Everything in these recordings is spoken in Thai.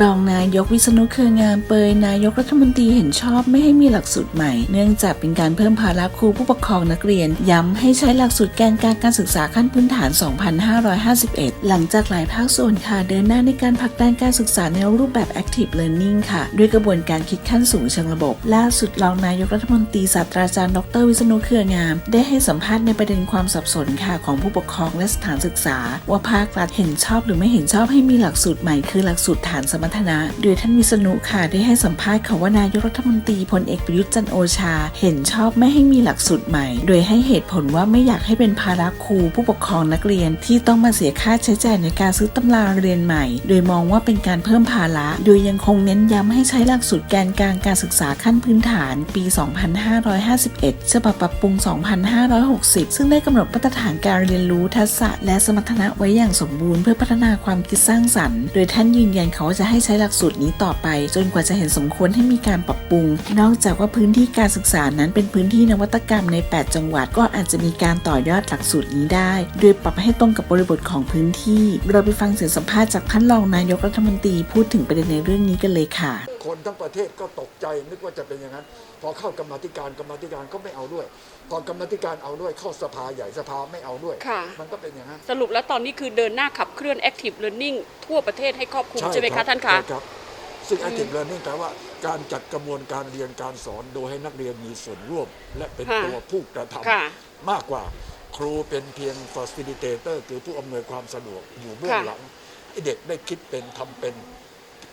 รองนายกวิษณุเครืองามเปยนายกรัฐมนตรีเห็นชอบไม่ให้มีหลักสูตรใหม่ เนื่องจากเป็นการเพิ่มภาระครูผู้ปกครองนักเรียน ย้ำให้ใช้หลักสูตรแกนกลารการศึกษาขั้นพื้นฐาน 2551 หลังจากหลายภาคส่วนค่ะเดินหน้าในการผลักดันการศึกษาในรูปแบบ active learning ค่ะ ด้วยกระบวนการคิดขั้นสูงเชิงระบบ ล่าสุดรองนายกรัฐมนตรีศาสตราจารย์ดรวิษณุเครืองาม ได้ให้สัมภาษณ์ในประเด็นความสับสนค่ะของผู้ปกครองและสถานศึกษา ว่าภาครัฐเห็นชอบหรือไม่เห็นชอบให้มีหลักสูตรใหม่คือหลักสูตรฐานสมรรถนะ โดยท่านวิษณุค่ะได้ให้สัมภาษณ์ค่ะว่านายกรัฐมนตรีพลเอกประยุทธ์จันโอชา เห็นชอบไม่ให้มีหลักสูตรใหม่ โดยให้เหตุผลว่าไม่อยากให้เป็นภาระครูผู้ปกครองนักเรียนที่ต้องมาเสียค่าใช้จ่ายในการซื้อตำราเรียนใหม่ โดยมองว่าเป็นการเพิ่มภาระ โดยยังคงเน้นย้ำให้ใช้หลักสูตรแกนกลางการศึกษาขั้นพื้นฐาน ปี 2551ฉบับปรับปรุง 2560 ซึ่งได้กำหนดมาตรฐานการเรียนรู้ทักษะและสมรรถนะไว้อย่างสมบูรณ์เพื่อพัฒนาความคิดสร้างสรรค์ โดยท่านยืนยันเขาว่าจะให้ใช้หลักสูตรนี้ต่อไป จนกว่าจะเห็นสมควรให้มีการปรับปรุง นอกจากว่าพื้นที่การศึกษานั้นเป็นพื้นที่นวัตกรรมใน 8 จังหวัด ก็อาจจะมีการต่อยอดหลักสูตรนี้ได้ โดยปรับให้ตรงกับบริบทของพื้นที่ เราไปฟังเสียงสัมภาษณ์จากท่านรองนายกรัฐมนตรีพูดถึงประเด็นในเรื่องนี้กันเลยค่ะ คนทั้งประเทศก็ตกใจนึกว่าจะเป็นอย่างนั้น พอเข้ากรรมาธิการกรรมาธิการก็ไม่เอาด้วย พอกรรมาธิการเอาด้วยเข้าสภาใหญ่สภาไม่เอาด้วย ค่ะ มันก็เป็นอย่างนั้นสรุปแล้วตอนนี้คือเดินหน้าขับเคลื่อน Active Learning ทั่วประเทศให้ครอบคลุมใช่ไหมรัคะบท่านคะ ใช่ครับซึ่ง active learning แปลว่าการจัดกระบวนการเรียนการสอนโดยให้นักเรียนมีส่วนร่วม และเป็นค่ะตัวผู้กระทค่ะำมากกว่าครูเป็นเพียง facilitator คือผู้อำนวยความสะดวกอยู่เบื้องค่ะ หลังให้เด็กได้คิดเป็นทำเป็น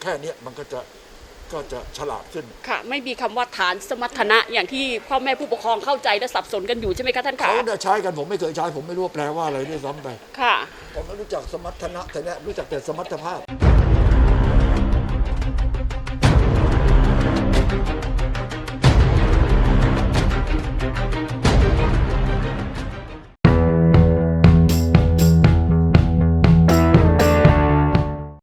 แค่เนี้ยมันก็จะ ก็จะฉลาดขึ้น ค่ะ ไม่มีคำว่าฐานสมรรถนะอย่างที่พ่อแม่ผู้ปกครองเข้าใจและสับสนกันอยู่ใช่ไหมคะท่านคะเขาได้ใช้กันผมไม่เคยใช้ผมไม่รู้ว่าแปลว่าอะไรด้วยซ้ำไปค่ะ ผมไม่รู้จักสมรรถนะแต่เนี่ยรู้จักแต่สมรรถภาพ